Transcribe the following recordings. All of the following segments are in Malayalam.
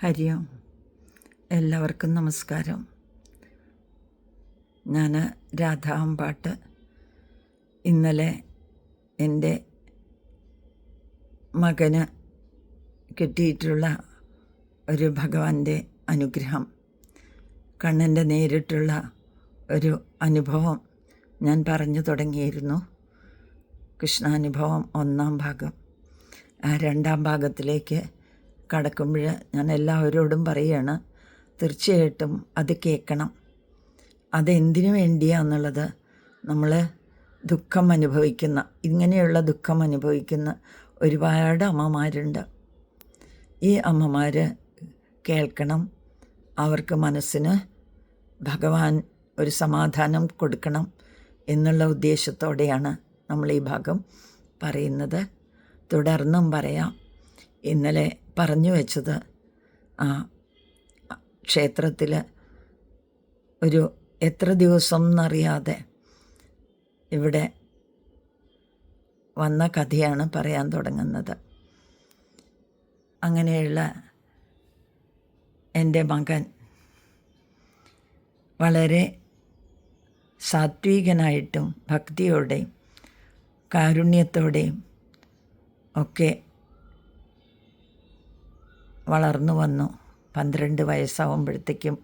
ഹരി ഓം എല്ലാവർക്കും നമസ്കാരം. ഞാൻ രാധാമ്പാട്ട്. ഇന്നലെ എന്റെ മകന് കിട്ടിയിട്ടുള്ള ഒരു ഭഗവാന്റെ അനുഗ്രഹം കണ്ണന്റെ നേരിട്ടുള്ള ഒരു അനുഭവം ഞാൻ പറഞ്ഞു തുടങ്ങിയിരുന്നു. കൃഷ്ണാനുഭവം ഒന്നാം ഭാഗം. ആ രണ്ടാം ഭാഗത്തിലേക്ക് കടക്കുമ്പോൾ ഞാൻ എല്ലാവരോടും പറയുകയാണ് തീർച്ചയായിട്ടും അത് കേൾക്കണം. അതെന്തിനു വേണ്ടിയാന്നുള്ളത് നമ്മൾ ദുഃഖം അനുഭവിക്കുന്ന ഇങ്ങനെയുള്ള ദുഃഖം അനുഭവിക്കുന്ന ഒരുപാട് അമ്മമാരുണ്ട്. ഈ അമ്മമാർ കേൾക്കണം അവർക്ക് മനസ്സിന് ഭഗവാൻ ഒരു സമാധാനം കൊടുക്കണം എന്നുള്ള ഉദ്ദേശത്തോടെയാണ് നമ്മൾ ഈ ഭാഗം പറയുന്നത്. തുടർന്നും പറയാം. ഇന്നലെ പറഞ്ഞു വെച്ചത് ആ ക്ഷേത്രത്തിൽ ഒരു എത്ര ദിവസം എന്നറിയാതെ ഇവിടെ വന്ന കഥയാണ് പറയാൻ തുടങ്ങുന്നത്. അങ്ങനെയുള്ള എന്റെ മകൻ വളരെ സാത്വികനായിട്ടും ഭക്തിയോടെയും കാരുണ്യത്തോടെയും ഒക്കെ വളർന്നു വന്നു. പന്ത്രണ്ട് വയസ്സാവുമ്പോഴത്തേക്കും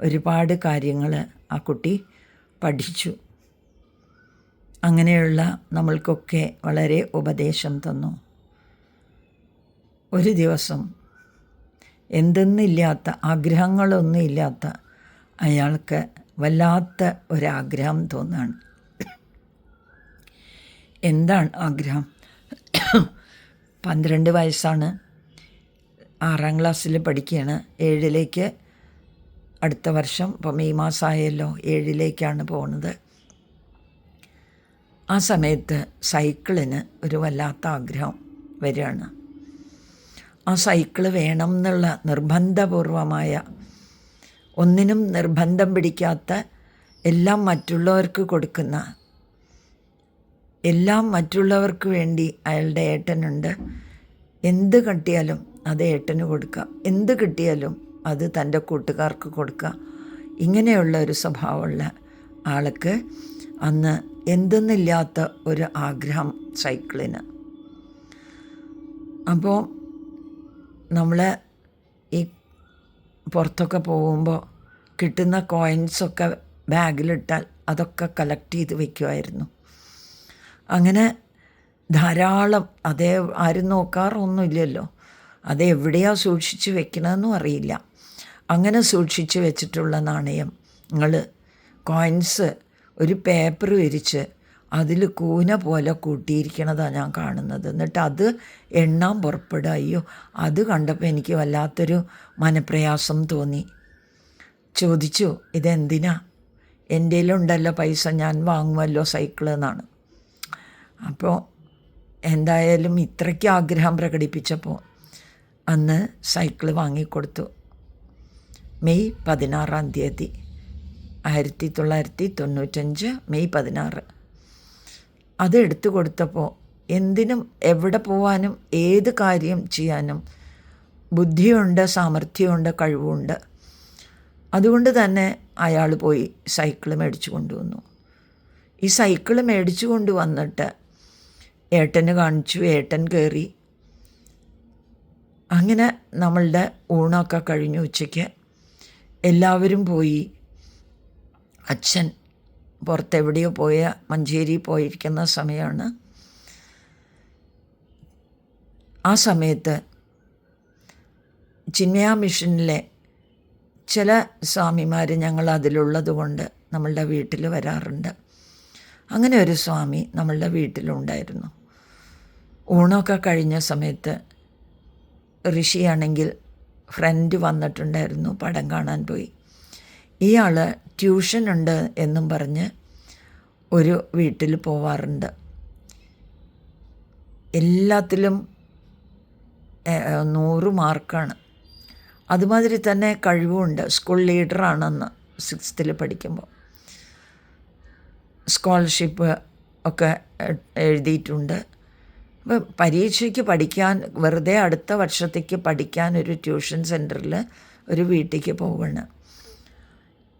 ഒരുപാട് കാര്യങ്ങൾ ആ കുട്ടി പഠിച്ചു. അങ്ങനെയുള്ള നമ്മൾക്കൊക്കെ വളരെ ഉപദേശം തന്നു. ഒരു ദിവസം എന്തെന്നില്ലാത്ത ആഗ്രഹങ്ങളൊന്നും ഇല്ലാത്ത അയാൾക്ക് വല്ലാത്ത ഒരാഗ്രഹം തോന്നാണ്. എന്താണ് ആഗ്രഹം? പന്ത്രണ്ട് വയസ്സാണ്. ആറാം ക്ലാസ്സിൽ പഠിക്കുകയാണ്. ഏഴിലേക്ക് അടുത്ത വർഷം ഇപ്പോൾ മെയ് മാസമായല്ലോ ഏഴിലേക്കാണ് പോകുന്നത് ആ സമയത്ത് സൈക്കിളിന് ഒരു വല്ലാത്ത ആഗ്രഹം വരികയാണ്. ആ സൈക്കിൾ വേണം എന്നുള്ള നിർബന്ധപൂർവമായ ഒന്നിനും നിർബന്ധം പിടിക്കാത്ത എല്ലാം മറ്റുള്ളവർക്ക് കൊടുക്കുന്ന എല്ലാം മറ്റുള്ളവർക്ക് വേണ്ടി അയാളുടെ ഏട്ടനുണ്ട്. എന്ത് കിട്ടിയാലും അത് ഏട്ടന് കൊടുക്കുക എന്ത് കിട്ടിയാലും അത് തന്റെ കൂട്ടുകാർക്ക് കൊടുക്കുക ഇങ്ങനെയുള്ള ഒരു സ്വഭാവമുള്ള ആൾക്ക് അന്ന് എന്തെന്നില്ലാത്ത ഒരു ആഗ്രഹം സൈക്കിളിന്. അപ്പോൾ നമ്മൾ ഈ പുറത്തൊക്കെ പോകുമ്പോൾ കിട്ടുന്ന കോയിൻസൊക്കെ ബാഗിലിട്ടാൽ അതൊക്കെ കളക്ട് ചെയ്ത് വയ്ക്കുമായിരുന്നു അങ്ങനെ ധാരാളം അതേ ആരും നോക്കാറൊന്നുമില്ലല്ലോ. അത് എവിടെയാണ് സൂക്ഷിച്ച് വെക്കണമെന്നും അറിയില്ല. അങ്ങനെ സൂക്ഷിച്ച് വെച്ചിട്ടുള്ള നാണയം. നിങ്ങൾ കോയിൻസ് ഒരു പേപ്പർ വിരിച്ച് അതിൽ കൂന പോലെ കൂട്ടിയിരിക്കണതാണ് ഞാൻ കാണുന്നത്. എന്നിട്ട് അത് എണ്ണാൻ പുറപ്പെടുക. അയ്യോ അത് കണ്ടപ്പോൾ എനിക്ക് വല്ലാത്തൊരു മനപ്രയാസം തോന്നി. ചോദിച്ചു ഇതെന്തിനാ? എന്റെ ഉണ്ടല്ലോ പൈസ ഞാൻ വാങ്ങുമല്ലോ സൈക്കിൾ എന്നാണ്. അപ്പോൾ എന്തായാലും ഇത്രയ്ക്ക് ആഗ്രഹം പ്രകടിപ്പിച്ചപ്പോൾ അന്ന് സൈക്കിൾ വാങ്ങിക്കൊടുത്തു. മെയ് പതിനാറാം തീയതി ആയിരത്തി തൊള്ളായിരത്തി തൊണ്ണൂറ്റഞ്ച് മെയ് പതിനാറ്. അത് എടുത്തു കൊടുത്തപ്പോൾ എന്തിനും എവിടെ പോവാനും ഏത് കാര്യം ചെയ്യാനും ബുദ്ധിയുണ്ട് സാമർഥ്യമുണ്ട് കഴിവുണ്ട്. അതുകൊണ്ട് തന്നെ അയാൾ പോയി സൈക്കിൾ മേടിച്ചു കൊണ്ടുവന്നു. ഈ സൈക്കിൾ മേടിച്ചു കൊണ്ടുവന്നിട്ട് ഏട്ടന് കാണിച്ചു ഏട്ടൻ കയറി. അങ്ങനെ നമ്മളുടെ ഊണൊക്കെ കഴിഞ്ഞു ഉച്ചയ്ക്ക്. എല്ലാവരും പോയി. അച്ഛൻ പുറത്തെവിടെയോ പോയ മഞ്ചേരി പോയിരിക്കുന്ന സമയമാണ്. ആ സമയത്ത് ചിന്മയ മിഷനിലെ ചില സ്വാമിമാർ ഞങ്ങൾ അതിലുള്ളത് കൊണ്ട് നമ്മളുടെ വീട്ടിൽ വരാറുണ്ട്. അങ്ങനെ ഒരു സ്വാമി നമ്മളുടെ വീട്ടിലുണ്ടായിരുന്നു. ഊണൊക്കെ കഴിഞ്ഞ സമയത്ത് ഋഷിയാണെങ്കിൽ ഫ്രണ്ട് വന്നിട്ടുണ്ടായിരുന്നു പടം കാണാൻ പോയി. ഇയാൾ ട്യൂഷൻ ഉണ്ട് എന്നും പറഞ്ഞ് ഒരു വീട്ടിൽ പോവാറുണ്ട്. എല്ലാത്തിലും നൂറ് മാർക്കാണ്. അതുമാതിരി തന്നെ കഴിവുമുണ്ട് സ്കൂൾ ലീഡറാണെന്ന് സിക്സ്ത്തിൽ പഠിക്കുമ്പോൾ. സ്കോളർഷിപ്പ് ഒക്കെ എഴുതിയിട്ടുണ്ട്. പരീക്ഷയ്ക്ക് പഠിക്കാൻ വെറുതെ അടുത്ത വർഷത്തേക്ക് പഠിക്കാൻ ഒരു ട്യൂഷൻ സെന്ററിൽ ഒരു വീട്ടിലേക്ക് പോകണം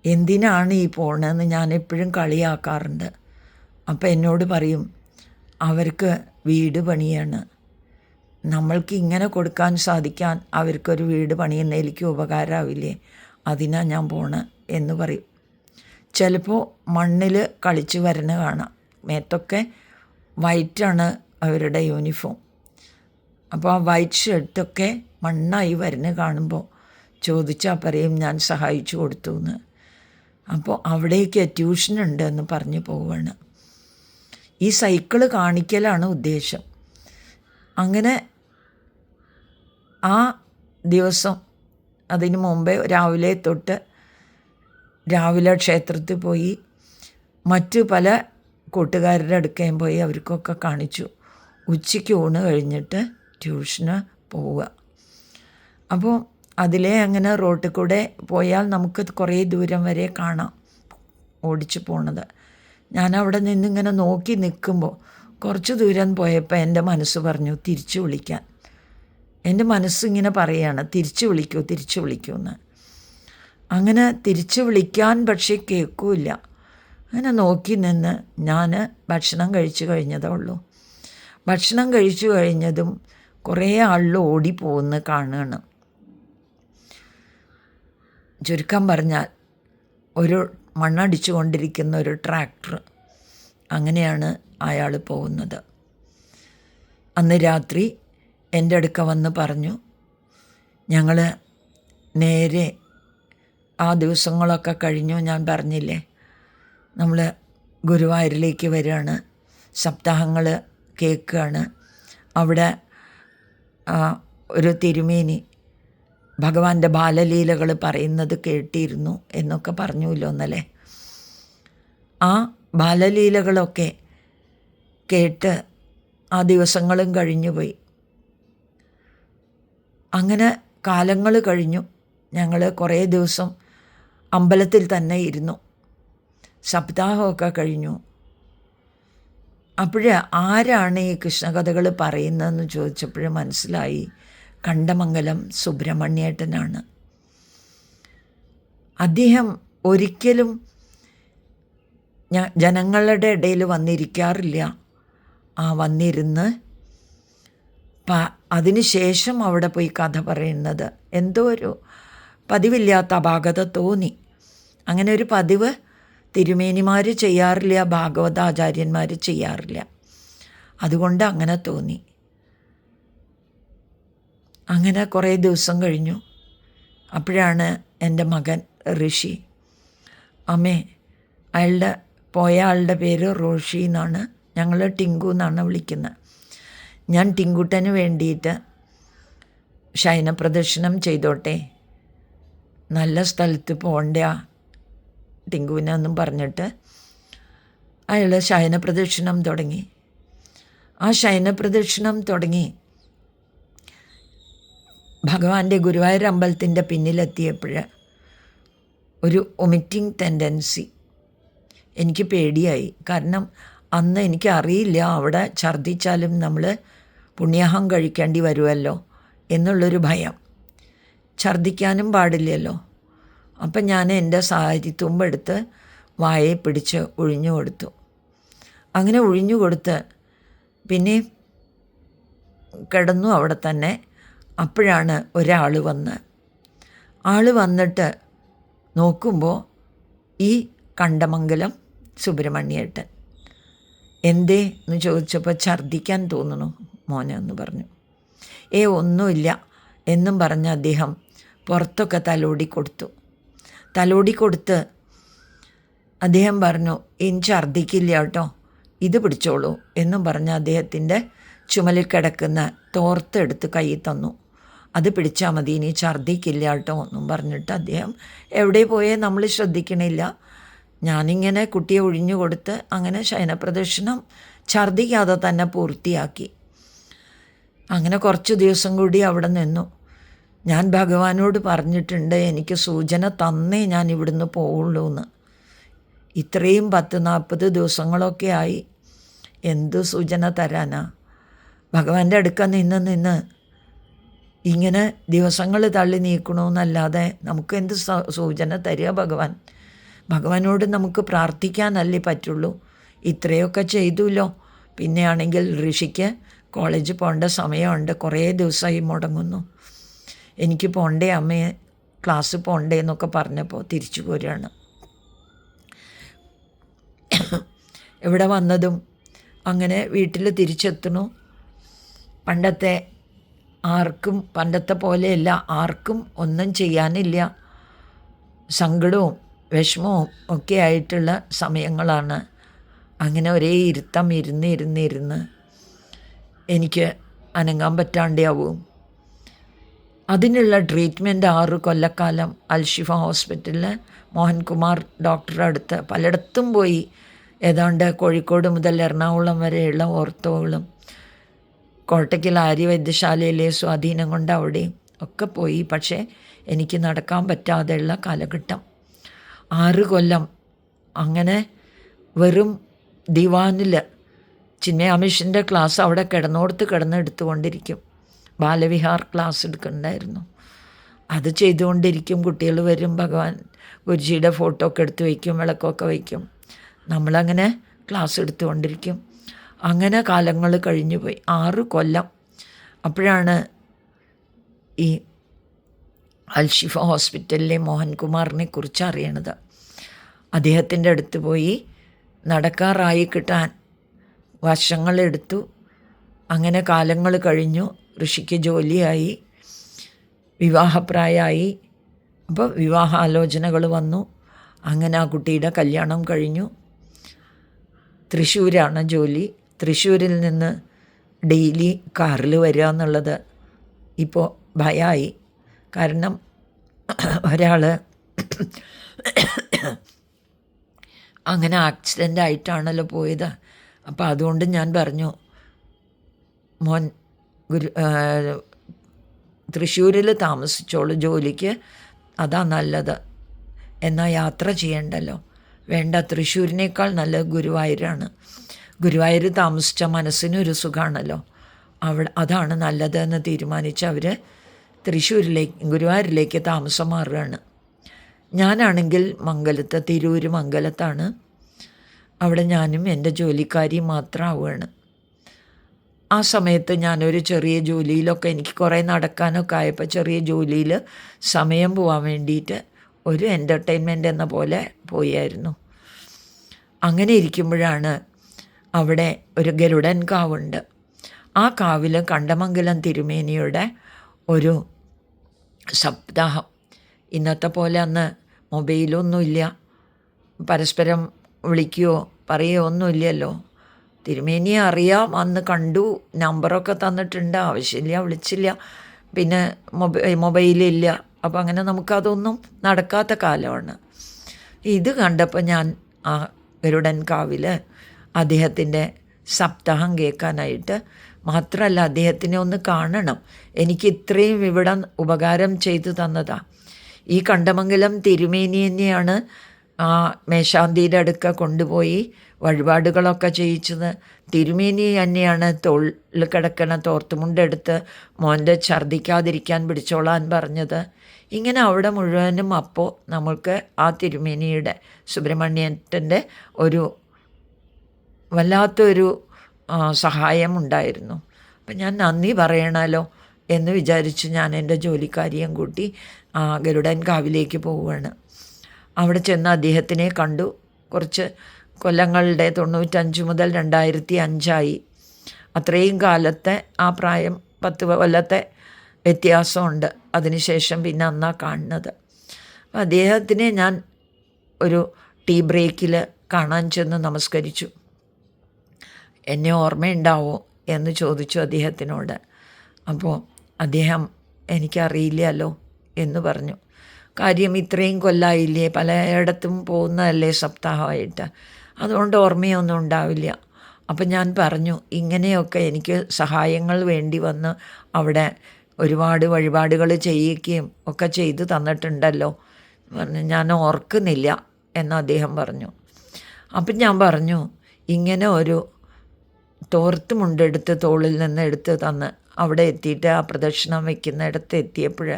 എന്തിനാണ് ഈ പോണതെന്ന് ഞാൻ എപ്പോഴും കളിയാക്കാറുണ്ട്. അപ്പം എന്നോട് പറയും അവർക്ക് വീട് പണിയാണ്. നമ്മൾക്ക് ഇങ്ങനെ കൊടുക്കാൻ സാധിക്കാൻ അവർക്കൊരു വീട് പണിയുന്നതിലേക്ക് ഉപകാരമാവില്ലേ അതിനാ ഞാൻ പോണ എന്ന് പറയും. ചിലപ്പോൾ മണ്ണിൽ കളിച്ച് വരുന്ന കാണാം. മേത്തൊക്കെ വൈറ്റാണ് അവരുടെ യൂണിഫോം അപ്പോൾ ആ വൈറ്റ് ഷർട്ടൊക്കെ മണ്ണായി വരുന്ന കാണുമ്പോൾ ചോദിച്ചാൽ പറയും ഞാൻ സഹായിച്ചു കൊടുത്തു എന്ന് അപ്പോൾ അവിടേക്ക് ട്യൂഷൻ ഉണ്ട് എന്ന് പറഞ്ഞു പോവുകയാണ് ഈ സൈക്കിൾ കാണിക്കലാണ് ഉദ്ദേശം. അങ്ങനെ ആ ദിവസം അതിന് മുമ്പേ രാവിലെ തൊട്ട് രാവിലെ ക്ഷേത്രത്തിൽ പോയി മറ്റു പല കൂട്ടുകാരുടെ അടുക്കയും പോയി അവർക്കൊക്കെ കാണിച്ചു. ഉച്ചയ്ക്ക് ഊണ് കഴിഞ്ഞിട്ട് ട്യൂഷന് പോവുക. അപ്പോൾ അതിലെ അങ്ങനെ റോട്ടിൽ കൂടെ പോയാൽ നമുക്ക് കുറേ ദൂരം വരെ കാണാം ഓടിച്ചു പോണത്. ഞാൻ അവിടെ നിന്നിങ്ങനെ നോക്കി നിൽക്കുമ്പോൾ കുറച്ച് ദൂരം പോയപ്പോൾ എന്റെ മനസ്സ് പറഞ്ഞു തിരിച്ചു വിളിക്കാൻ. എന്റെ മനസ്സിങ്ങനെ പറയുകയാണ് തിരിച്ചു വിളിക്കൂ തിരിച്ചു വിളിക്കൂ എന്ന്. അങ്ങനെ തിരിച്ചു വിളിക്കാൻ പക്ഷേ കേൾക്കൂല അങ്ങനെ നോക്കി നിന്ന് ഞാൻ ഭക്ഷണം കഴിച്ചു കഴിഞ്ഞതേ ഉള്ളൂ. ഭക്ഷണം കഴിച്ചു കഴിഞ്ഞതും കുറേ ആളിൽ ഓടിപ്പോകുന്ന കാണുകയാണ്. ചുരുക്കം പറഞ്ഞാൽ ഒരു മണ്ണടിച്ചു കൊണ്ടിരിക്കുന്ന ഒരു ട്രാക്ടർ അങ്ങനെയാണ് അയാൾ പോകുന്നത്. അന്ന് രാത്രി എന്റെ അടുക്ക വന്ന് പറഞ്ഞു ഞങ്ങൾ നേരെ ആ ദിവസങ്ങളൊക്കെ കഴിഞ്ഞു ഞാൻ പറഞ്ഞില്ലേ? നമ്മൾ ഗുരുവായൂരിലേക്ക് വരികയാണ്. സപ്താഹങ്ങൾ കേൾക്കുകയാണ്. അവിടെ ഒരു തിരുമേനി ഭഗവാന്റെ ബാലലീലകൾ പറയുന്നത് കേട്ടിരുന്നു എന്നൊക്കെ പറഞ്ഞുല്ലോ എന്നല്ലേ ആ ബാലലീലകളൊക്കെ കേട്ട് ആ ദിവസങ്ങളും കഴിഞ്ഞുപോയി. അങ്ങനെ കാലങ്ങൾ കഴിഞ്ഞു. ഞങ്ങൾ കുറേ ദിവസം അമ്പലത്തിൽ തന്നെ ഇരുന്നു. സപ്താഹമൊക്കെ കഴിഞ്ഞു. അപ്പോഴേ ആരാണ് ഈ കൃഷ്ണകഥകൾ പറയുന്നതെന്ന് ചോദിച്ചപ്പോഴും മനസ്സിലായി കണ്ടമംഗലം സുബ്രഹ്മണ്യേട്ടനാണ്. അദ്ദേഹം ഒരിക്കലും ജനങ്ങളുടെ ഇടയിൽ വന്നിരിക്കാറില്ല. ആ വന്നിരുന്ന് അതിനുശേഷം അവിടെ പോയി കഥ പറയുന്നത്. എന്തോ ഒരു പതിവില്ലാത്ത അപാകത തോന്നി. അങ്ങനെ ഒരു പതിവ് തിരുമേനിമാർ ചെയ്യാറില്ല ഭാഗവതാചാര്യന്മാർ ചെയ്യാറില്ല. അതുകൊണ്ട് അങ്ങനെ തോന്നി. അങ്ങനെ കുറേ ദിവസം കഴിഞ്ഞു. അപ്പോഴാണ് എന്റെ മകൻ ഋഷി. അമ്മേ അയാളുടെ പോയ ആളുടെ പേര് റോഷി എന്നാണ്. ഞങ്ങൾ ടിങ്കു എന്നാണ് വിളിക്കുന്നത്. ഞാൻ ടിങ്കുട്ടന് വേണ്ടിയിട്ട് ശയന പ്രദർശനം ചെയ്തോട്ടെ. നല്ല സ്ഥലത്ത് പോകണ്ട ടിങ്കുവിനെന്നും പറഞ്ഞിട്ട് അയാൾ ശയന പ്രദക്ഷിണം തുടങ്ങി. ആ ശയന പ്രദക്ഷിണം തുടങ്ങി. ഭഗവാന്റെ ഗുരുവായൂർ അമ്പലത്തിന്റെ പിന്നിലെത്തിയപ്പോൾ ഒരു ഒമിറ്റിംഗ് ടെൻഡൻസി. എനിക്ക് പേടിയായി. കാരണം അന്ന് എനിക്ക് അറിയില്ല അവിടെ ഛർദ്ദിച്ചാലും നമ്മൾ പുണ്യാഹം കഴിക്കേണ്ടി വരുമല്ലോ എന്നുള്ളൊരു ഭയം. ഛർദ്ദിക്കാനും പാടില്ലല്ലോ. അപ്പം ഞാൻ എന്റെ സാരി തുമ്പെടുത്ത് വായെ പിടിച്ച് ഒഴിഞ്ഞു കൊടുത്തു. അങ്ങനെ ഒഴിഞ്ഞു കൊടുത്ത് പിന്നെ കിടന്നു അവിടെ തന്നെ. അപ്പോഴാണ് ഒരാൾ വന്ന്. ആൾ വന്നിട്ട് നോക്കുമ്പോൾ ഈ കണ്ടമംഗലം സുബ്രഹ്മണ്യേട്ടൻ എന്തേ എന്ന് ചോദിച്ചപ്പോൾ ഛർദ്ദിക്കാൻ തോന്നുന്നു മോനെ എന്ന് പറഞ്ഞു. ഏ ഒന്നുമില്ല എന്നും പറഞ്ഞ് അദ്ദേഹം പുറത്തൊക്കെ തലോടി കൊടുത്തു. തലോടി കൊടുത്ത് അദ്ദേഹം പറഞ്ഞു ഇനി ഛർദ്ദിക്കില്ല കേട്ടോ. ഇത് പിടിച്ചോളൂ എന്നും പറഞ്ഞ് അദ്ദേഹത്തിന്റെ ചുമലിൽ കിടക്കുന്ന തോർത്തെടുത്ത് കൈ തന്നു. അത് പിടിച്ചാൽ മതി ഇനി ഛർദ്ദിക്കില്ല കേട്ടോ എന്നും പറഞ്ഞിട്ട് അദ്ദേഹം എവിടെ പോയേ നമ്മൾ ശ്രദ്ധിക്കണില്ല. ഞാനിങ്ങനെ കുട്ടിയെ ഒഴിഞ്ഞു കൊടുത്ത് അങ്ങനെ ശയനപ്രദക്ഷിണം ഛർദ്ദിക്കാതെ തന്നെ പൂർത്തിയാക്കി. അങ്ങനെ കുറച്ച് ദിവസം കൂടി അവിടെ നിന്നു. ഞാൻ ഭഗവാനോട് പറഞ്ഞിട്ടുണ്ട് എനിക്ക് സൂചന തന്നേ ഞാൻ ഇവിടുന്ന് പോവുള്ളൂ എന്ന് ഇത്രയും പത്ത് നാൽപ്പത് ദിവസങ്ങളൊക്കെ ആയി. എന്ത് സൂചന തരാനാ? ഭഗവാന്റെ അടുക്ക നിന്ന് നിന്ന് ഇങ്ങനെ ദിവസങ്ങൾ തള്ളി നീക്കണമെന്നല്ലാതെ നമുക്ക് എന്ത് സൂചന തരിക ഭഗവാൻ? ഭഗവാനോട് നമുക്ക് പ്രാർത്ഥിക്കാനല്ലേ പറ്റുള്ളൂ. ഇത്രയൊക്കെ ചെയ്തുല്ലോ. പിന്നെയാണെങ്കിൽ ഋഷിക്ക് കോളേജ് പോകേണ്ട സമയമുണ്ട്. കുറേ ദിവസമായി മുടങ്ങുന്നു. എനിക്ക് പോണ്ടേ അമ്മയെ ക്ലാസ് പോണ്ടേ എന്നൊക്കെ പറഞ്ഞപ്പോൾ തിരിച്ചു പോരുകയാണ് ഇവിടെ വന്നതും അങ്ങനെ വീട്ടിൽ തിരിച്ചെത്തണു പണ്ടത്തെ ആർക്കും പണ്ടത്തെ പോലെയല്ല ആർക്കും ഒന്നും ചെയ്യാനില്ല. സങ്കടവും വിഷമവും ഒക്കെ ആയിട്ടുള്ള സമയങ്ങളാണ്. അങ്ങനെ ഒരേ ഇരുത്തം ഇരുന്ന് ഇരുന്ന് ഇരുന്ന് എനിക്ക് അനങ്ങാൻ പറ്റാണ്ടാവും. അതിനുള്ള ട്രീറ്റ്മെന്റ് ആറ് കൊല്ലക്കാലം അൽഷിഫ ഹോസ്പിറ്റലിൽ മോഹൻകുമാർ ഡോക്ടറുടെ അടുത്ത് പലയിടത്തും പോയി. ഏതാണ്ട് കോഴിക്കോട് മുതൽ എറണാകുളം വരെയുള്ള ഓർത്തോകളും കോട്ടയ്ക്കൽ ആര്യ വൈദ്യശാലയിലെ സ്വാധീനം കൊണ്ട് അവിടെയും ഒക്കെ പോയി. പക്ഷേ എനിക്ക് നടക്കാൻ പറ്റാതെയുള്ള കാലഘട്ടം. ആറ് കൊല്ലം അങ്ങനെ വെറും ദിവാനിൽ ചിന്മയാമിഷന്റെ ക്ലാസ് അവിടെ കിടന്നോടത്ത് കിടന്ന് എടുത്തുകൊണ്ടിരിക്കും. ബാലവിഹാർ ക്ലാസ് എടുക്കണ്ടായിരുന്നു. അത് ചെയ്തുകൊണ്ടിരിക്കും. കുട്ടികൾ വരും ഭഗവാൻ ഗുരുജിയുടെ ഫോട്ടോ ഒക്കെ എടുത്ത് വയ്ക്കും വിളക്കൊക്കെ വയ്ക്കും. നമ്മളങ്ങനെ ക്ലാസ് എടുത്തുകൊണ്ടിരിക്കും. അങ്ങനെ കാലങ്ങൾ കഴിഞ്ഞു പോയി. ആറ് കൊല്ലം. അപ്പോഴാണ് ഈ അൽഷിഫ ഹോസ്പിറ്റലിലെ മോഹൻകുമാറിനെ കുറിച്ച് അറിയണത്. അദ്ദേഹത്തിന്റെ അടുത്ത് പോയി നടക്കാറായി കിട്ടാൻ വർഷങ്ങളെടുത്തു അങ്ങനെ കാലങ്ങൾ കഴിഞ്ഞു. ഋഷിക്ക് ജോലിയായി വിവാഹപ്രായമായി. അപ്പോൾ വിവാഹ വിവാഹാലോചനകൾ വന്നു. അങ്ങനെ ആ കുട്ടിയുടെ കല്യാണം കഴിഞ്ഞു. തൃശ്ശൂരാണ് ജോലി. തൃശ്ശൂരിൽ നിന്ന് ഡെയിലി കാറിൽ വരിക എന്നുള്ളത് ഇപ്പോൾ ഭയമായി കാരണം ഒരാൾ അങ്ങനെ ആക്സിഡന്റ് ആയിട്ടാണല്ലോ പോയത്. അപ്പോൾ അതുകൊണ്ട് ഞാൻ പറഞ്ഞു മോൻ ഗുരു തൃശ്ശൂരിൽ താമസിച്ചോളൂ ജോലിക്ക്. അതാ നല്ലത്. എന്നാൽ യാത്ര ചെയ്യണ്ടല്ലോ. വേണ്ട തൃശ്ശൂരിനേക്കാൾ നല്ലത് ഗുരുവായൂരാണ്. ഗുരുവായൂർ താമസിച്ച മനസ്സിനൊരു സുഖമാണല്ലോ അവിടെ അതാണ് നല്ലതെന്ന് തീരുമാനിച്ച് അവർ തൃശ്ശൂരിലേക്ക് ഗുരുവായൂരിലേക്ക് താമസം മാറുകയാണ്. ഞാനാണെങ്കിൽ മംഗലത്ത് തിരൂർ മംഗലത്താണ്. അവിടെ ഞാനും എന്റെ ജോലിക്കാരിയും മാത്രമാവുകയാണ് ആ സമയത്ത് ഞാനൊരു ചെറിയ ജോലിയിലൊക്കെ എനിക്ക് കുറേ നടക്കാനൊക്കെ ആയപ്പോൾ ചെറിയ ജോലിയിൽ സമയം പോവാൻ വേണ്ടിയിട്ട് ഒരു എന്റർടൈൻമെന്റ് എന്ന പോലെ പോയായിരുന്നു. അങ്ങനെ ഇരിക്കുമ്പോഴാണ് അവിടെ ഒരു ഗരുഡൻ കാവുണ്ട്. ആ കാവിൽ കണ്ടമംഗലം തിരുമേനിയുടെ ഒരു സപ്താഹം. ഇന്നത്തെ പോലെ അന്ന് മൊബൈലൊന്നുമില്ല. പരസ്പരം വിളിക്കുകയോ പറയുകയോ ഒന്നുമില്ലല്ലോ. തിരുമേനിയെ അറിയാം. അന്ന് കണ്ടു. നമ്പറൊക്കെ തന്നിട്ടുണ്ട്. ആവശ്യമില്ല വിളിച്ചില്ല. പിന്നെ മൊബൈ മൊബൈലില്ല. അപ്പം അങ്ങനെ നമുക്കതൊന്നും നടക്കാത്ത കാലമാണ്. ഇത് കണ്ടപ്പോൾ ഞാൻ ആ ഗരുഡൻ കാവിൽ അദ്ദേഹത്തിന്റെ സപ്താഹം കേൾക്കാനായിട്ട് മാത്രമല്ല അദ്ദേഹത്തിനെ ഒന്ന് കാണണം. എനിക്ക് ഇത്രയും ഇവിടെ ഉപകാരം ചെയ്തു തന്നതാ. ഈ കണ്ടമംഗലം തിരുമേനി തന്നെയാണ് ആ മേശാന്തിയുടെ അടുക്ക കൊണ്ടുപോയി വഴിപാടുകളൊക്കെ ചെയ്യിച്ചത്. തിരുമേനി തന്നെയാണ് തൊഴിൽ കിടക്കണ തോർത്തുമുണ്ടെടുത്ത് മോന്റെ ഛർദ്ദിക്കാതിരിക്കാൻ പിടിച്ചോളാൻ പറഞ്ഞത്. ഇങ്ങനെ അവിടെ മുഴുവനും അപ്പോൾ നമ്മൾക്ക് ആ തിരുമേനിയുടെ സുബ്രഹ്മണ്യത്തിന്റെ ഒരു വല്ലാത്തൊരു സഹായം ഉണ്ടായിരുന്നു അപ്പം ഞാൻ നന്ദി പറയണമല്ലോ എന്ന് വിചാരിച്ച് ഞാൻ എന്റെ ജോലിക്കാരിയും കൂട്ടി ഗരുഡൻ കാവിലേക്ക് പോവുകയാണ്. അവിടെ ചെന്ന് അദ്ദേഹത്തിനെ കണ്ടു. കുറച്ച് കൊല്ലങ്ങളുടെ തൊണ്ണൂറ്റഞ്ച് മുതൽ രണ്ടായിരത്തി അഞ്ചായി അത്രയും കാലത്തെ ആ പ്രായം പത്ത് കൊല്ലത്തെ വ്യത്യാസമുണ്ട്. അതിനുശേഷം പിന്നെ അന്നാ കാണുന്നത്. അദ്ദേഹത്തിനെ ഞാൻ ഒരു ടീ ബ്രേക്കിൽ കാണാൻ ചെന്ന് നമസ്കരിച്ചു. എന്നെ ഓർമ്മയുണ്ടാവോ എന്ന് ചോദിച്ചു അദ്ദേഹത്തിനോട്. അപ്പോൾ അദ്ദേഹം എനിക്കറിയില്ലല്ലോ എന്ന് പറഞ്ഞു. കാര്യം ഇത്രയും കൊല്ലായില്ലേ? പലയിടത്തും പോകുന്നതല്ലേ സപ്താഹമായിട്ട്. അതുകൊണ്ട് ഓർമ്മയൊന്നും ഉണ്ടാവില്ല. അപ്പം ഞാൻ പറഞ്ഞു ഇങ്ങനെയൊക്കെ എനിക്ക് സഹായങ്ങൾ വേണ്ടി വന്ന് അവിടെ ഒരുപാട് വഴിപാടുകൾ ചെയ്യിക്കുകയും ഒക്കെ ചെയ്തു തന്നിട്ടുണ്ടല്ലോ. പറഞ്ഞു ഞാൻ ഓർക്കുന്നില്ല എന്ന് അദ്ദേഹം പറഞ്ഞു. അപ്പം ഞാൻ പറഞ്ഞു ഇങ്ങനെ ഒരു തോർത്ത് മുണ്ടെടുത്ത് തോളിൽ നിന്ന് എടുത്ത് തന്ന് അവിടെ എത്തിയിട്ട് ആ പ്രദക്ഷിണം വയ്ക്കുന്നിടത്ത് എത്തിയപ്പോൾ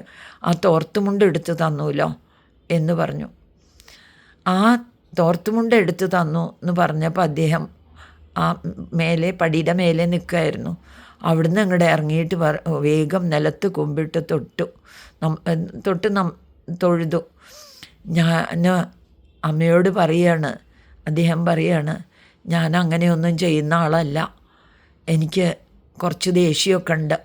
ആ തോർത്തുമുണ്ട് എടുത്ത് തന്നൂലോ എന്ന് പറഞ്ഞു. ആ തോർത്തുമുണ്ട് എടുത്ത് തന്നു എന്ന് പറഞ്ഞപ്പോൾ അദ്ദേഹം ആ മേലെ പടിയുടെ മേലെ നിൽക്കുമായിരുന്നു അവിടുന്ന് അങ്ങോട്ട് ഇറങ്ങിയിട്ട് വേഗം നിലത്ത് കുമ്പിട്ട് തൊട്ടു. തൊട്ട് നം തൊഴുതു. ഞാൻ അമ്മയോട് പറയാണ് അദ്ദേഹം പറയാണ് ഞാൻ അങ്ങനെയൊന്നും ചെയ്യുന്ന ആളല്ല. എനിക്ക് കുറച്ച് ദേഷ്യമൊക്കെ ഉണ്ട്.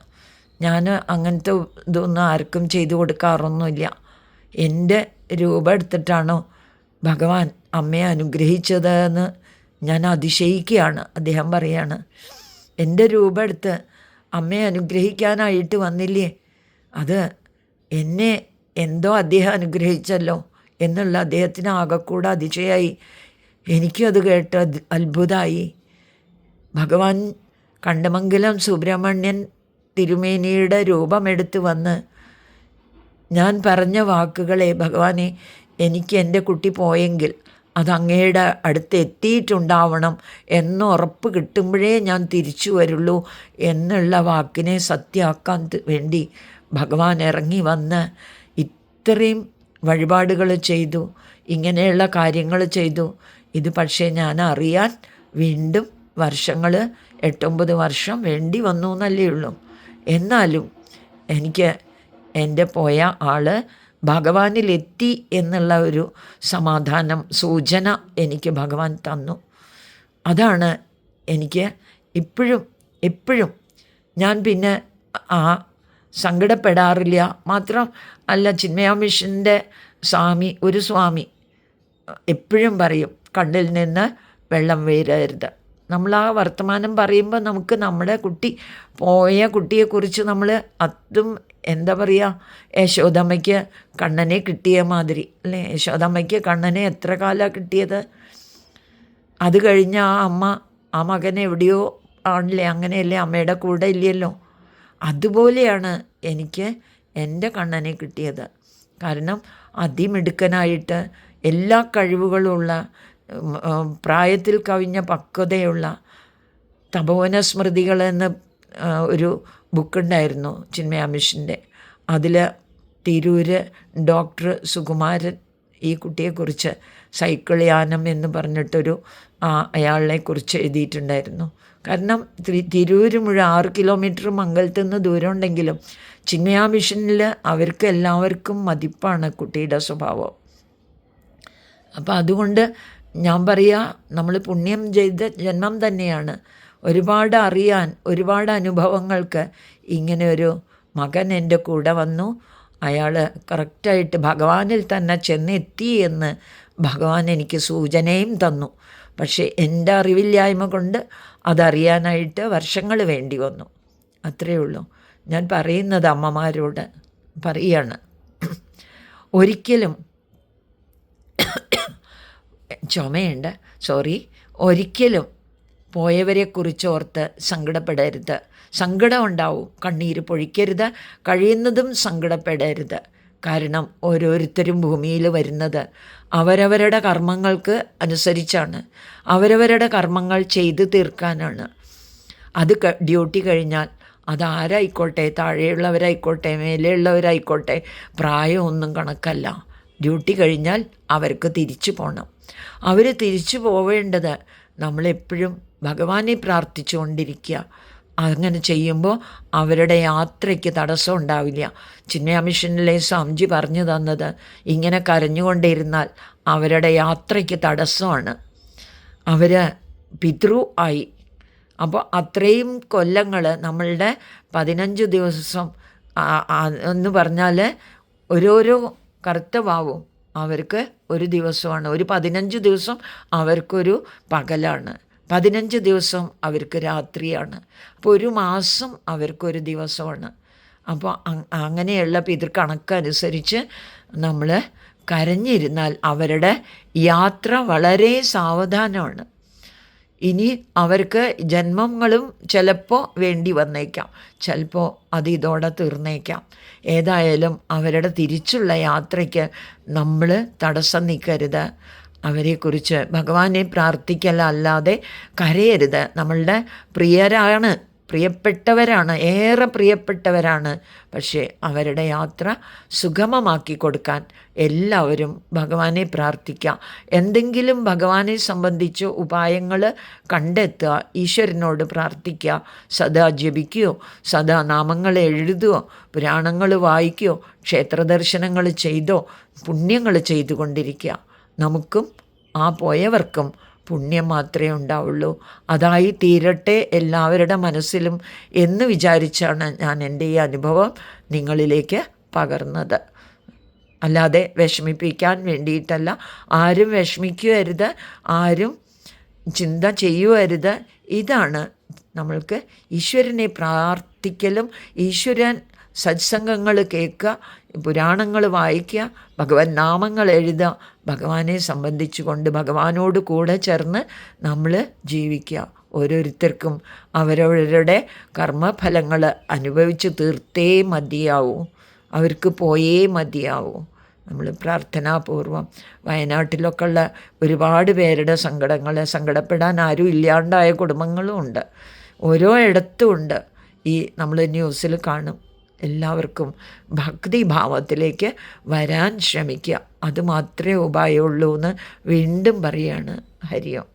ഞാൻ അങ്ങനത്തെ ഇതൊന്നും ആർക്കും ചെയ്തു കൊടുക്കാറൊന്നുമില്ല. എന്റെ രൂപം എടുത്തിട്ടാണോ ഭഗവാൻ അമ്മയെ അനുഗ്രഹിച്ചതെന്ന് ഞാൻ അതിശയിക്കുകയാണ്. അദ്ദേഹം പറയാണ് എന്റെ രൂപം എടുത്ത് അമ്മയെ അനുഗ്രഹിക്കാനായിട്ട് വന്നില്ലേ? അത് എന്നെ എന്തോ അദ്ദേഹം അനുഗ്രഹിച്ചല്ലോ എന്നുള്ള അദ്ദേഹത്തിന് ആകെക്കൂടെ അതിശയായി. എനിക്കും അത് കേട്ട് അത്ഭുതമായി ഭഗവാൻ കണ്ടമംഗലം സുബ്രഹ്മണ്യൻ തിരുമേനിയുടെ രൂപമെടുത്തു വന്ന് ഞാൻ പറഞ്ഞ വാക്കുകളെ ഭഗവാനെ എനിക്ക് എന്റെ കുട്ടി പോയെങ്കിൽ അത് അങ്ങയുടെ അടുത്ത് എത്തിയിട്ടുണ്ടാവണം എന്ന് ഉറപ്പ് കിട്ടുമ്പോഴേ ഞാൻ തിരിച്ചു വരുള്ളൂ എന്നുള്ള വാക്കിനെ സത്യമാക്കാൻ വേണ്ടി ഭഗവാൻ ഇറങ്ങി വന്ന് ഇത്രയും വഴിപാടുകൾ ചെയ്തു ഇങ്ങനെയുള്ള കാര്യങ്ങൾ ചെയ്തു. ഇത് പക്ഷേ ഞാൻ അറിയാൻ വീണ്ടും വർഷങ്ങൾ എട്ടൊമ്പത് വർഷം വേണ്ടി വന്നു എന്നല്ലേ ഉള്ളൂ. എന്നാലും എനിക്ക് എന്റെ പോയ ആൾ ഭഗവാനിലെത്തി എന്നുള്ള ഒരു സമാധാനം സൂചന എനിക്ക് ഭഗവാൻ തന്നു. അതാണ് എനിക്ക് ഇപ്പോഴും എപ്പോഴും ഞാൻ പിന്നെ ആ സങ്കടപ്പെടാറില്ല. മാത്രം അല്ല ചിന്മയ മിഷന്റെ സ്വാമി ഒരു സ്വാമി എപ്പോഴും പറയും കണ്ണിൽ നിന്ന് വെള്ളം വീരരുത്. നമ്മൾ ആ വർത്തമാനം പറയുമ്പോൾ നമുക്ക് നമ്മുടെ കുട്ടി പോയ കുട്ടിയെക്കുറിച്ച് നമ്മൾ അതും എന്താ പറയുക യശോദമ്മയ്ക്ക് കണ്ണനെ കിട്ടിയ മാതിരി അല്ലേ? യശോദമ്മയ്ക്ക് കണ്ണനെ എത്ര കാലമാണ് കിട്ടിയത്? അത് കഴിഞ്ഞ് ആ അമ്മ ആ മകൻ എവിടെയോ ആണല്ലേ അങ്ങനെയല്ലേ അമ്മയുടെ കൂടെ ഇല്ലല്ലോ. അതുപോലെയാണ് എനിക്ക് എന്റെ കണ്ണനെ കിട്ടിയത്. കാരണം അതിമിടുക്കനായിട്ട് എല്ലാ കഴിവുകളുമുള്ള പ്രായത്തിൽ കവിഞ്ഞ പക്വതയുള്ള തപോവന സ്മൃതികൾ എന്ന ഒരു ബുക്കുണ്ടായിരുന്നു ചിന്മയ മിഷന്റെ. അതിൽ തിരൂര് ഡോക്ടർ സുകുമാരൻ ഈ കുട്ടിയെക്കുറിച്ച് സൈക്കിൾ യാനം എന്ന് പറഞ്ഞിട്ടൊരു അയാളെ കുറിച്ച് എഴുതിയിട്ടുണ്ടായിരുന്നു. കാരണം തിരൂര് മുഴുവൻ ആറ് കിലോമീറ്റർ മംഗലത്ത് നിന്ന് ദൂരം ഉണ്ടെങ്കിലും ചിന്മയ മിഷനിൽ അവർക്ക് എല്ലാവർക്കും മതിപ്പാണ് കുട്ടിയുടെ സ്വഭാവം. അപ്പോൾ അതുകൊണ്ട് ഞാൻ പറയുക നമ്മൾ പുണ്യം ചെയ്ത ജന്മം തന്നെയാണ്. ഒരുപാട് അറിയാൻ ഒരുപാട് അനുഭവങ്ങൾക്ക് ഇങ്ങനെ ഒരു മകൻ എന്റെ കൂടെ വന്നു. അയാൾ കറക്റ്റായിട്ട് ഭഗവാനിൽ തന്നെ ചെന്നെത്തി എന്ന് ഭഗവാൻ എനിക്ക് സൂചനയും തന്നു. പക്ഷേ എന്റെ അറിവില്ലായ്മ കൊണ്ട് അതറിയാനായിട്ട് വർഷങ്ങൾ വേണ്ടി വന്നു. അത്രയേ ഉള്ളൂ. ഞാൻ പറയുന്നത് അമ്മമാരോട് പറയാണ്. ഒരിക്കലും ചുമയുണ്ട്. സോറി ഒരിക്കലും പോയവരെക്കുറിച്ച് ഓർത്ത് സങ്കടപ്പെടരുത്. സങ്കടം ഉണ്ടാവും കണ്ണീര് പൊഴിക്കരുത് കഴിയുന്നതും സങ്കടപ്പെടരുത്. കാരണം ഓരോരുത്തരും ഭൂമിയിൽ വരുന്നത് അവരവരുടെ കർമ്മങ്ങൾക്ക് അനുസരിച്ചാണ്. അവരവരുടെ കർമ്മങ്ങൾ ചെയ്തു തീർക്കാനാണ്. അത് ഡ്യൂട്ടി കഴിഞ്ഞാൽ അതാരായിക്കോട്ടെ താഴെയുള്ളവരായിക്കോട്ടെ മേലെയുള്ളവരായിക്കോട്ടെ പ്രായമൊന്നും കണക്കല്ല. ഡ്യൂട്ടി കഴിഞ്ഞാൽ അവർക്ക് തിരിച്ചു പോകണം അവർ തിരിച്ചു പോവേണ്ടത് നമ്മളെപ്പോഴും ഭഗവാനെ പ്രാർത്ഥിച്ചുകൊണ്ടിരിക്കുക. അങ്ങനെ ചെയ്യുമ്പോൾ അവരുടെ യാത്രയ്ക്ക് തടസ്സം ഉണ്ടാവില്ല. ചിന്മയ മിഷനിലെ സ്വാമിജി പറഞ്ഞു തന്നത് ഇങ്ങനെ കരഞ്ഞുകൊണ്ടിരുന്നാൽ അവരുടെ യാത്രയ്ക്ക് തടസ്സമാണ്. അവർ പിതൃ ആയി. അപ്പോൾ അത്രയും കൊല്ലങ്ങൾ നമ്മളുടെ പതിനഞ്ച് ദിവസം എന്ന് പറഞ്ഞാൽ ഓരോരോ കറുത്തവാവും അവർക്ക് ഒരു ദിവസമാണ്. ഒരു പതിനഞ്ച് ദിവസം അവർക്കൊരു പകലാണ്. പതിനഞ്ച് ദിവസം അവർക്ക് രാത്രിയാണ്. അപ്പോൾ ഒരു മാസം അവർക്കൊരു ദിവസമാണ്. അപ്പോൾ അങ്ങനെയുള്ള പിതൃക്കണക്കനുസരിച്ച് നമ്മൾ കരഞ്ഞിരുന്നാൽ അവരുടെ യാത്ര വളരെ സാവധാനമാണ്. ഇനി അവർക്ക് ജന്മങ്ങളും ചിലപ്പോൾ വേണ്ടി വന്നേക്കാം. ചിലപ്പോൾ അത് ഇതോടെ തീർന്നേക്കാം. ഏതായാലും അവരുടെ തിരിച്ചുള്ള യാത്രയ്ക്ക് നമ്മൾ തടസ്സം നിൽക്കരുത് അവരെക്കുറിച്ച് ഭഗവാനെ പ്രാർത്ഥിക്കലല്ലാതെ കരയരുത്. നമ്മളുടെ പ്രിയരാണ് പ്രിയപ്പെട്ടവരാണ് ഏറെ പ്രിയപ്പെട്ടവരാണ്. പക്ഷേ അവരുടെ യാത്ര സുഗമമാക്കി കൊടുക്കാൻ എല്ലാവരും ഭഗവാനെ പ്രാർത്ഥിക്കുക. എന്തെങ്കിലും ഭഗവാനെ സംബന്ധിച്ച് ഉപായങ്ങൾ കണ്ടെത്തുക ഈശ്വരനോട് പ്രാർത്ഥിക്കുക സദാ ജപിക്കുകയോ സദാ നാമങ്ങൾ എഴുതുകയോ പുരാണങ്ങൾ വായിക്കുകയോ ക്ഷേത്രദർശനങ്ങൾ ചെയ്തോ പുണ്യങ്ങൾ ചെയ്തുകൊണ്ടിരിക്കുക. നമുക്കും ആ പോയവർക്കും പുണ്യം മാത്രമേ ഉണ്ടാവുള്ളൂ. അതായി തീരട്ടെ എല്ലാവരുടെ മനസ്സിലും എന്ന് വിചാരിച്ചാണ് ഞാൻ എന്റെ ഈ അനുഭവം നിങ്ങളിലേക്ക് പകർന്നത്. അല്ലാതെ വിഷമിപ്പിക്കാൻ വേണ്ടിയിട്ടല്ല. ആരും വിഷമിക്കുമരുത് ആരും ചിന്ത ചെയ്യുവരുത്. ഇതാണ് നമ്മൾക്ക് ഈശ്വരനെ പ്രാർത്ഥിക്കലും ഈശ്വരൻ സത്സംഗങ്ങൾ കേൾക്കുക പുരാണങ്ങൾ വായിക്കുക ഭഗവൻ നാമങ്ങൾ എഴുതുക ഭഗവാനെ സംബന്ധിച്ചുകൊണ്ട് ഭഗവാനോട് കൂടെ ചേർന്ന് നമ്മൾ ജീവിക്കുക. ഓരോരുത്തർക്കും അവരവരുടെ കർമ്മഫലങ്ങൾ അനുഭവിച്ച് തീർത്തേ മതിയാവൂ. അവർക്ക് പോയേ മതിയാവൂ. നമ്മൾ പ്രാർത്ഥനാപൂർവം വയനാട്ടിലൊക്കെ ഉള്ള ഒരുപാട് പേരുടെ സങ്കടങ്ങൾ സങ്കടപ്പെടാൻ ആരും ഇല്ലാണ്ടായ കുടുംബങ്ങളും ഉണ്ട്. ഓരോ ഇടത്തും ഉണ്ട്. ഈ നമ്മൾ ന്യൂസിൽ കാണും. എല്ലാവർക്കും ഭക്തിഭാവത്തിലേക്ക് വരാൻ ശ്രമിക്കുക. അതുമാത്രമേ ഉപായമുള്ളൂ എന്ന് വീണ്ടും പറയാണ് ഹരിയം.